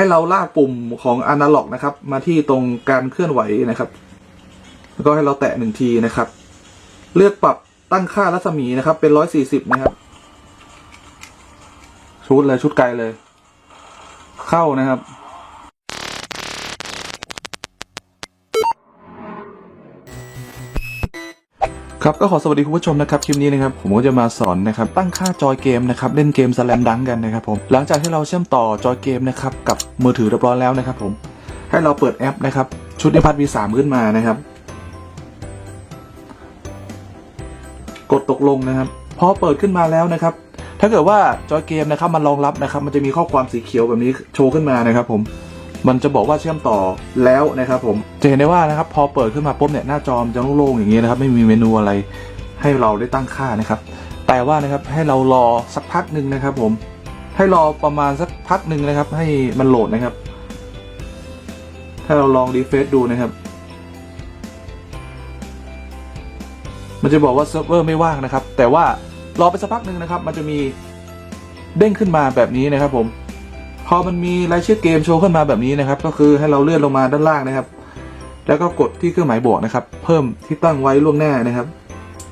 ให้เราลากปุ่มของอนาล็อกนะครับ มาที่ตรงการเคลื่อนไหวนะครับ แล้วก็ให้เราแตะหนึ่งทีนะครับ เลือกปรับตั้งค่ารัศมีนะครับ เป็นร้อยสี่สิบนะครับ ชุดเลยชุดไกลเลย เข้านะครับ ครับก็ขอสวัสดีคุณผู้ชมนะครับคลิปนี้นะครับผมก็จะมาสอนนะครับตั้งค่าจอยเกมนะครับเล่นเกมสแลมดังกันนะครับผมหลังจากที่เราเชื่อมต่อจอยเกมนะครับกับมือถือเรียบร้อยแล้วนะครับผมให้เราเปิดแอปนะครับชุดนิพัฒน์ V3 ขึ้นมานะครับ กดตกลงนะครับพอเปิดขึ้นมาแล้วนะครับ ถ้าเกิดว่าจอยเกมนะครับมันรองรับนะครับ มันจะมีข้อความสีเขียวแบบนี้โชว์ขึ้นมานะครับผม มันจะบอกว่าเชื่อมต่อแล้วนะครับผมจะเห็นได้ว่านะครับพอเปิดขึ้นมาปุ๊บเนี่ยหน้าจอมนจะโล่งๆอย่างนี้นะครับไม่มีเมนูอะไรให้เราได้ตั้งค่านะครับ แต่ว่านะครับให้เรารอสักพักหนึ่งนะครับ ผม ให้รอประมาณสักพักหนึ่งนะครับ ให้มันโหลดนะครับ ถ้าเราลองรีเฟซดูนะครับ มันจะบอกว่าเซิร์ฟเวอร์ไม่ว่างนะครับ แต่ว่ารอไปสักพักหนึ่งนะครับ มันจะมีเด้งขึ้นมาแบบนี้นะครับ ผม พอมันมีรายชื่อเกมโชว์ขึ้นมาแบบนี้นะครับ ก็คือให้เราเลื่อนลงมาด้านล่างนะครับ แล้วก็กดที่เครื่องหมายบวกนะครับ เพิ่มที่ตั้งไว้ล่วงหน้านะครับ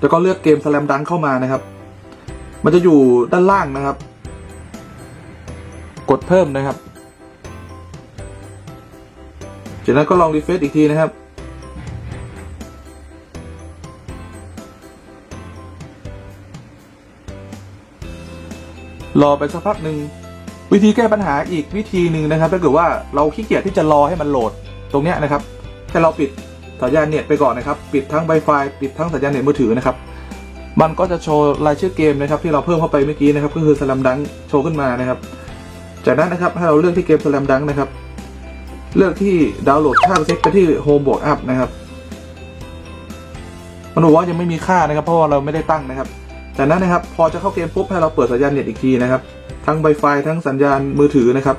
แล้วก็เลือกเกมสแลมดังเข้ามานะครับ มันจะอยู่ด้านล่างนะครับ กดเพิ่มนะครับ จากนั้นก็ลองรีเฟซอีกทีนะครับรอไปสักพักหนึ่ง วิธีแก้ปัญหาอีกวิธีหนึ่งนะครับถ้าเกิดว่าเราขี้เกียจที่จะรอให้มันโหลดตรงเนี้ยนะครับให้เราปิดสัญญาณเน็ตไปก่อนนะครับ ปิดทั้ง Wi-Fi ปิดทั้งสัญญาณเน็ตมือถือนะครับ มันก็จะโชว์รายชื่อเกมนะครับ ที่เราเพิ่มเข้าไปเมื่อกี้นะครับ ก็คือสลัมดังโชว์ขึ้นมานะครับ จากนั้นนะครับให้เราเลือกที่เกมสลัมดังนะครับ เลือกที่ดาวน์โหลดค่าเซ็ตไปที่โฮมบวกอัพนะครับมันบอกว่ายังไม่มีค่านะครับ เพราะว่าเราไม่ได้ตั้งนะครับ จากนั้นนะครับ พอจะเข้าเกมปุ๊บให้เราเปิดสัญญาณเน็ตอีกทีนะครับ ทั้ง Wi-Fi ทั้งสัญญาณมือถือนะครับ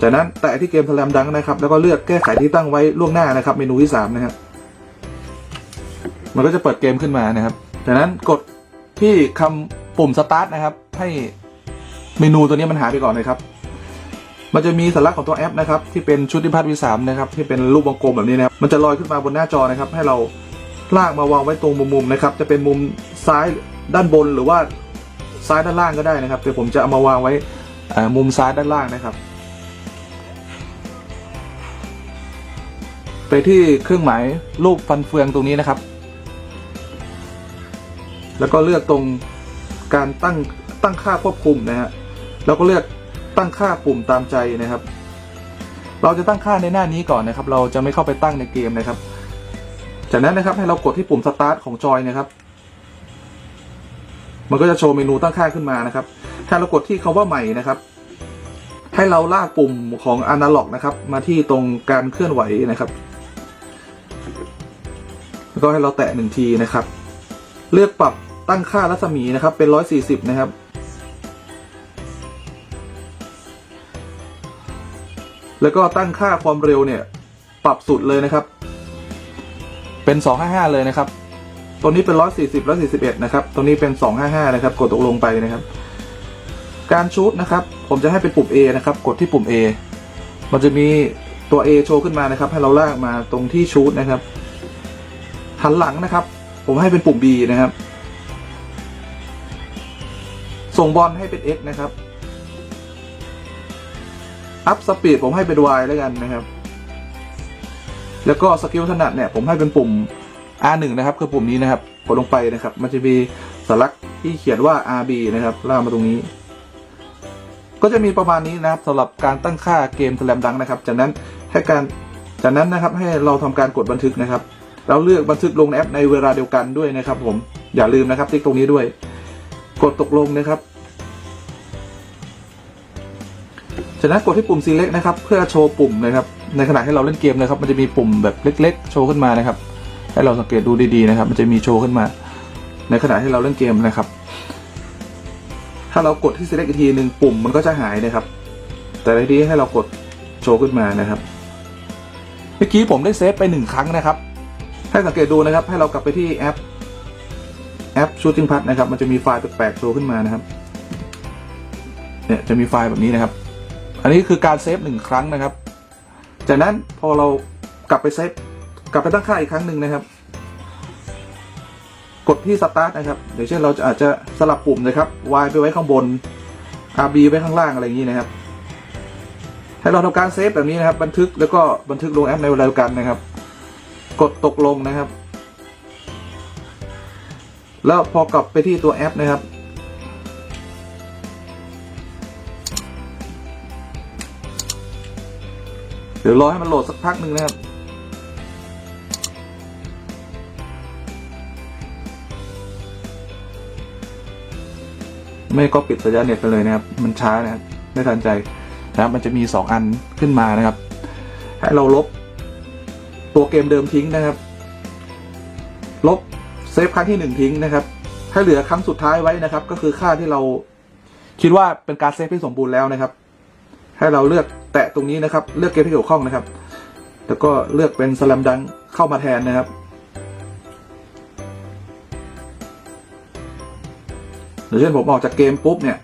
จากนั้นแตะที่เกมสแลมดังนะครับ แล้วก็เลือกแก้ไขที่ตั้งไว้ล่วงหน้านะครับ เมนูที่สามนะครับมันก็จะเปิดเกมขึ้นมานะครับ จากนั้นกดที่คำปุ่มสตาร์ทนะครับ ให้เมนูตัวนี้มันหายไปก่อนนะครับ มันจะมีสัญลักษณ์ของตัวแอปนะครับ ที่เป็นชุดนิพัฒน์วีสามนะครับ ที่เป็นรูปวงกลมแบบนี้นะครับ มันจะลอยขึ้นมาบนหน้าจอนะครับ ให้เราลากมาวางไว้ตรงมุมๆนะครับ จะเป็นมุมซ้ายด้านบนหรือว่า ซ้ายด้านล่างก็ได้นะครับแต่ผมจะเอามาวางไว้มุมซ้ายด้านล่างนะครับ ไปที่เครื่องหมายรูปฟันเฟืองตรงนี้นะครับ แล้วก็เลือกตรงการตั้งตั้งค่าควบคุมนะฮะแล้วก็เลือกตั้งค่าปุ่มตามใจนะครับ เราจะตั้งค่าในหน้านี้ก่อนนะครับ เราจะไม่เข้าไปตั้งในเกมนะครับ จากนั้นนะครับให้เรากดที่ปุ่มสตาร์ทของจอยนะครับ มันก็จะโชว์เมนูตั้งค่าขึ้นมานะครับ ถ้าเรากดที่คาว่าใหม่นะครับ ให้เราลากปุ่มของอนาล็อกนะครับ มาที่ตรงการเคลื่อนไหวนะครับ แล้วก็ให้เราแตะหนึ่งทีนะครับ เลือกปรับตั้งค่ารัศมีนะครับ เป็นร้อยสี่สิบนะครับแล้วก็ตั้งค่าความเร็วเนี่ย ปรับสุดเลยนะครับ เป็นสองห้าห้าเลยนะครับ ตัวนี้เป็นร้อยสี่สิบร้อยสี่สิบเอ็ดนะครับ ตัวนี้เป็นสองห้าห้านะครับ กดตกลงไปนะครับ การชูดนะครับ ผมจะให้เป็นปุ่ม A นะครับ กดที่ปุ่ม A มันจะมีตัว A โชว์ขึ้นมานะครับ ให้เราลากมาตรงที่ชูดนะครับ หันหลังนะครับ ผมให้เป็นปุ่ม B นะครับ ส่งบอลให้เป็น X นะครับ อัพสปีดผมให้เป็น Y แล้วกันนะครับ แล้วก็สกิลถนัดเนี่ยผมให้เป็นปุ่ม R1 นะครับคือปุ่มนี้นะครับกดลงไปนะครับ มันจะมีสัญลักษณ์ที่เขียนว่า RB นะครับลากมาตรงนี้ ก็จะมีประมาณนี้นะครับสำหรับการตั้งค่าเกมสแลมดังนะครับ จากนั้นให้การจากนั้นนะครับให้เราทำการกดบันทึกนะครับ เราเลือกบันทึกลงแอปในเวลาเดียวกันด้วยนะครับ ผมอย่าลืมนะครับติ๊กตรงนี้ด้วย กดตกลงนะครับจากนั้นกดที่ปุ่ม select นะครับ เพื่อโชว์ปุ่มนะครับ ในขณะที่เราเล่นเกมนะครับ มันจะมีปุ่มแบบเล็ก ๆ โชว์ขึ้นมานะครับ ให้เราสังเกตดูดีๆนะครับ มันจะมีโชว์ขึ้นมา ในขณะที่เราเล่นเกมนะครับ ถ้าเรากดที่ select อีกทีหนึ่งปุ่มมันก็จะหายนะครับ แต่ในที่ให้เรากดโชว์ขึ้นมานะครับ เมื่อกี้ผมได้เซฟไปหนึ่งครั้งนะครับ ให้สังเกตดูนะครับ ให้เรากลับไปที่แอปแอป Shooting Pad นะครับ มันจะมีไฟล์แปลกๆโชว์ขึ้นมานะครับ เนี่ยจะมีไฟล์แบบนี้นะครับ อันนี้คือการเซฟหนึ่งครั้งนะครับ จากนั้นพอเรากลับไปเซฟ กลับไปตั้งค่าอีกครั้งหนึ่งนะครับ กดที่สตาร์ทนะครับอย่างเช่นเราจะอาจจะสลับปุ่มนะครับ Y ไปไว้ข้างบน RB ไว้ข้างล่างอะไรอย่างนี้นะครับ ให้เราทำการเซฟแบบนี้นะครับ บันทึกแล้วก็บันทึกลงแอปในเวลาเดียวกันนะครับ กดตกลงนะครับ แล้วพอกลับไปที่ตัวแอปนะครับเดี๋ยวรอให้มันโหลดสักพักหนึ่งนะครับ ไม่ก็ปิดสัญญาณเน็ตไปเลยนะครับ มันช้านะครับไม่ทันใจนะครับ มันจะมีสองอันขึ้นมานะครับ ให้เราลบตัวเกมเดิมทิ้งนะครับ ลบเซฟครั้งที่หนึ่งทิ้งนะครับให้เหลือครั้งสุดท้ายไว้นะครับ ก็คือค่าที่เราคิดว่าเป็นการเซฟที่สมบูรณ์แล้วนะครับ ให้เราเลือกแตะตรงนี้นะครับ เลือกเกมที่เกี่ยวข้องนะครับ แล้วก็เลือกเป็นสลัมดังเข้ามาแทนนะครับ อย่างเช่นผมออกจากเกมปุ๊บเนี่ย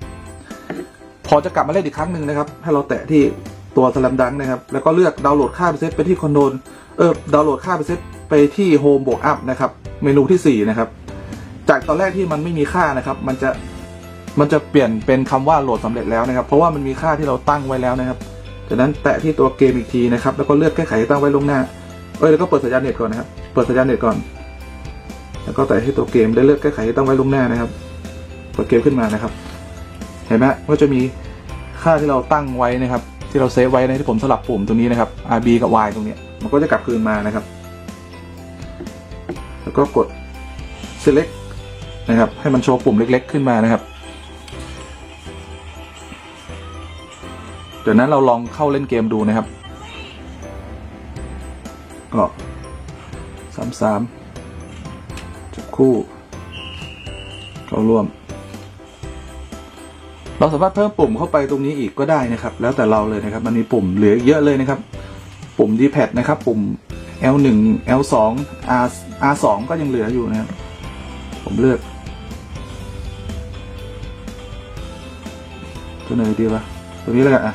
พอจะกลับมาเล่นอีกครั้งหนึ่งนะครับ ให้เราแตะที่ตัวสลัมดังนะครับ แล้วก็เลือกดาวน์โหลดค่าไปเซตไปที่คอนโทรลเออดาวน์โหลดค่าไปเซตไปที่โฮมบวกอัพนะครับ เมนูที่ 4 นะครับ จากตอนแรกที่มันไม่มีค่านะครับ มันจะมันจะเปลี่ยนเป็นคำว่าโหลดสำเร็จแล้วนะครับ เพราะว่ามันมีค่าที่เราตั้งไว้แล้วนะครับจากนั้นแตะที่ตัวเกมอีกทีนะครับ แล้วก็เลือกแก้ไขที่ตั้งไว้ล่วงหน้า เอ้ยแล้วก็เปิดสัญญาณเน็ตก่อนนะครับ เปิดสัญญาณเน็ตก่อน แล้วก็แตะที่ตัวเกมได้เลือกแก้ไขตั้งไว้ลงหน้านะครับ เปิดเกมขึ้นมานะครับ เห็นไหมว่าจะมีค่าที่เราตั้งไว้นะครับ ที่เราเซฟไว้ในที่ผมสลับปุ่มตรงนี้นะครับ RB กับ Y ตรงนี้มันก็จะกลับคืนมานะครับ แล้วก็กด select นะครับ ให้มันโชว์ปุ่มเล็ก ๆ ขึ้นมานะครับ เดี๋ยวนั้นเราลองเข้าเล่นเกมดูนะครับ ก็สามสามจับคู่ เข้าร่วม เราสามารถเพิ่มปุ่มเข้าไปตรงนี้อีกก็ได้นะครับ แล้วแต่เราเลยนะครับ มันมีปุ่มเหลือเยอะเลยนะครับ ปุ่ม D-pad นะครับ ปุ่ม L1 L2 R R2 ก็ยังเหลืออยู่นะครับ ผมเลือกตัวไหนดีวะตัวนี้แล้วกันอะ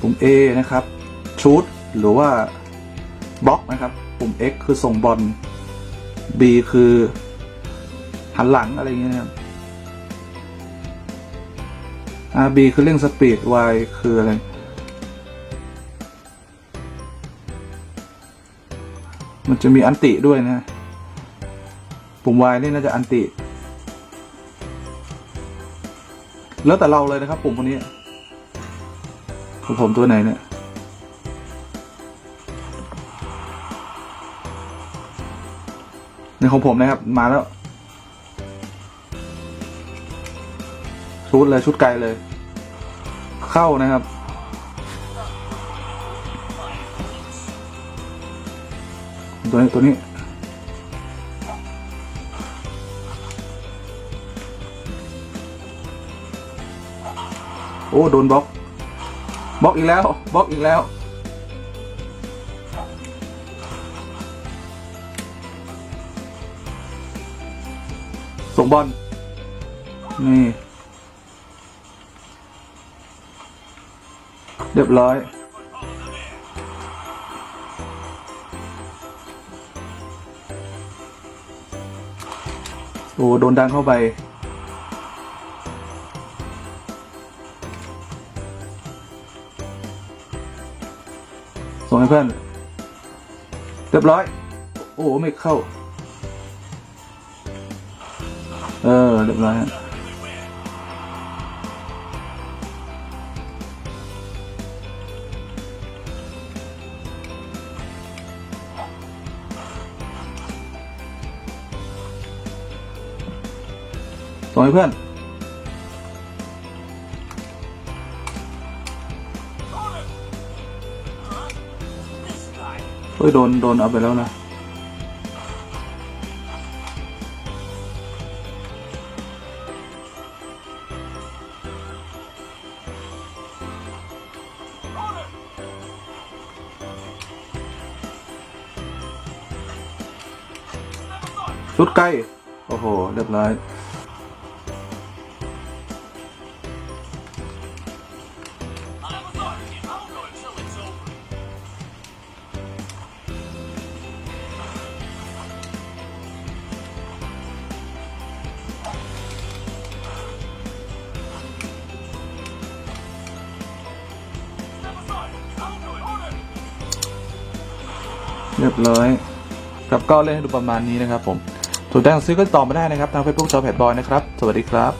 ปุ่ม A นะครับชูดหรือว่าบล็อกนะครับ ปุ่ม X คือส่งบอล B คือ หันหลังอะไรอย่างเงี้ยนะครับ RB คือเร่งสปีด Y คืออะไร มันจะมีอันติด้วยนะ ปุ่ม Y นี่น่าจะอันติ แล้วแต่เราเลยนะครับ ปุ่มพวกนี้ของผมตัวไหนเนี่ยในของผมนะครับ มาแล้ว ชุดเลยชุดไกลเลย เข้านะครับ ตัวนี้ตัวนี้โอ้ โดนบล็อกบล็อกอีกแล้วบล็อกอีกแล้ว ส่งบอลนี่ เรียบร้อย โอ้โดนดันเข้าไป ส่งให้เพื่อน เรียบร้อย โอ้โหไม่เข้า เออ เรียบร้อยฮะ งให้เพื่อน เฮ้ย โดน โดนเอาไปแล้วนะชุดใกล้ โอ้โห เรียบร้อย เรียบร้อยครับก็เล่นให้ดูประมาณนี้นะครับผมถูกใจสั่งซื้อก็ต่อมาได้นะครับทาง Facebook จอแพดบอยนะครับ สวัสดีครับ